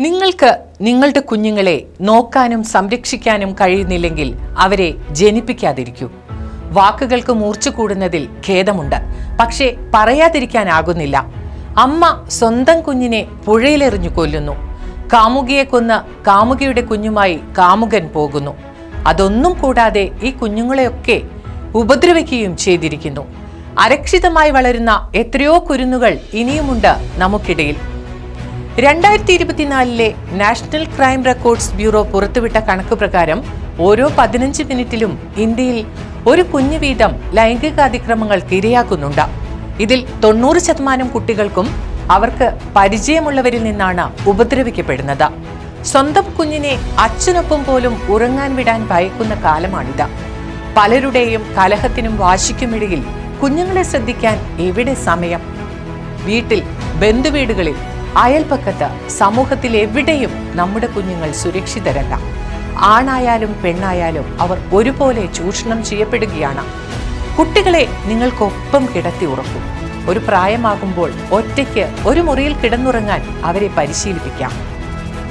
നിങ്ങൾക്ക് നിങ്ങളുടെ കുഞ്ഞുങ്ങളെ നോക്കാനും സംരക്ഷിക്കാനും കഴിയുന്നില്ലെങ്കിൽ അവരെ ജനിപ്പിക്കാതിരിക്കൂ. വാക്കുകൾക്ക് മൂർച്ചു കൂടുന്നതിൽ ഖേദമുണ്ട്. പക്ഷേ പറയാതിരിക്കാനാകുന്നില്ല. അമ്മ സ്വന്തം കുഞ്ഞിനെ പുഴയിലെറിഞ്ഞു കൊല്ലുന്നു. കാമുകിയെ കൊന്ന് കാമുകിയുടെ കുഞ്ഞുമായി കാമുകൻ പോകുന്നു. അതൊന്നും കൂടാതെ ഈ കുഞ്ഞുങ്ങളെയൊക്കെ ഉപദ്രവിക്കുകയും ചെയ്തിരിക്കുന്നു. അരക്ഷിതമായി വളരുന്ന എത്രയോ കുരുന്നുകൾ ഇനിയുമുണ്ട് നമുക്കിടയിൽ. രണ്ടായിരത്തി ഇരുപത്തിനാലിലെ നാഷണൽ ക്രൈം റെക്കോർഡ്സ് ബ്യൂറോ പുറത്തുവിട്ട കണക്ക് പ്രകാരം ഓരോ പതിനഞ്ച് മിനിറ്റിലും ഇന്ത്യയിൽ ഒരു കുഞ്ഞു വീതം ലൈംഗിക അതിക്രമങ്ങൾക്ക് ഇരയാക്കുന്നുണ്ട്. ഇതിൽ തൊണ്ണൂറ് ശതമാനം കുട്ടികൾക്കും അവർക്ക് പരിചയമുള്ളവരിൽ നിന്നാണ് ഉപദ്രവിക്കപ്പെടുന്നത്. സ്വന്തം കുഞ്ഞിനെ അച്ഛനൊപ്പം പോലും ഉറങ്ങാൻ വിടാൻ ഭയക്കുന്ന കാലമാണിത്. പലരുടെയും കലഹത്തിനും വാശിക്കുമിടയിൽ കുഞ്ഞുങ്ങളെ ശ്രദ്ധിക്കാൻ എവിടെ സമയം? വീട്ടിൽ ബന്ധുവീടുകളിൽ അയൽപ്പക്കത്ത് സമൂഹത്തിൽ എവിടെയും നമ്മുടെ കുഞ്ഞുങ്ങൾ സുരക്ഷിതരല്ല. ആണായാലും പെണ്ണായാലും അവർ ഒരുപോലെ ചൂഷണം ചെയ്യപ്പെടുകയാണ്. കുട്ടികളെ നിങ്ങൾക്കൊപ്പം കിടത്തി ഉറക്കും ഒരു പ്രായമാകുമ്പോൾ ഒറ്റയ്ക്ക് ഒരു മുറിയിൽ കിടന്നുറങ്ങാൻ അവരെ പരിശീലിപ്പിക്കാം.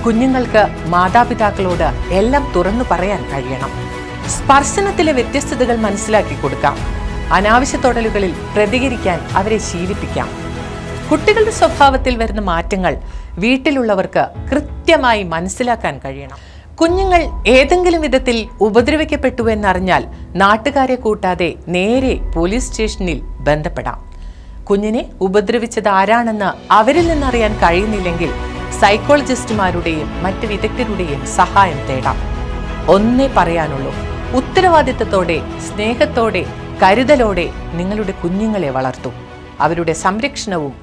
കുഞ്ഞുങ്ങൾക്ക് മാതാപിതാക്കളോട് എല്ലാം തുറന്നു പറയാൻ കഴിയണം. സ്പർശനത്തിലെ വ്യത്യസ്തതകൾ മനസ്സിലാക്കി കൊടുക്കാം. അനാവശ്യ തൊടലുകളിൽ പ്രതികരിക്കാൻ അവരെ ശീലിപ്പിക്കാം. കുട്ടികളുടെ സ്വഭാവത്തിൽ വരുന്ന മാറ്റങ്ങൾ വീട്ടിലുള്ളവർക്ക് കൃത്യമായി മനസ്സിലാക്കാൻ കഴിയണം. കുഞ്ഞുങ്ങൾ ഏതെങ്കിലും വിധത്തിൽ ഉപദ്രവിക്കപ്പെട്ടു എന്നറിഞ്ഞാൽ നാട്ടുകാരെ കൂട്ടാതെ നേരെ പോലീസ് സ്റ്റേഷനിൽ ബന്ധപ്പെടാം. കുഞ്ഞിനെ ഉപദ്രവിച്ചത് ആരാണെന്ന് അവരിൽ നിന്നറിയാൻ കഴിയുന്നില്ലെങ്കിൽ സൈക്കോളജിസ്റ്റുമാരുടെയും മറ്റ് വിദഗ്ധരുടെയും സഹായം തേടാം. ഒന്നേ പറയാനുള്ളൂ ഉത്തരവാദിത്തത്തോടെ സ്നേഹത്തോടെ കരുതലോടെ നിങ്ങളുടെ കുഞ്ഞുങ്ങളെ വളർത്തും. അവരുടെ സംരക്ഷണവും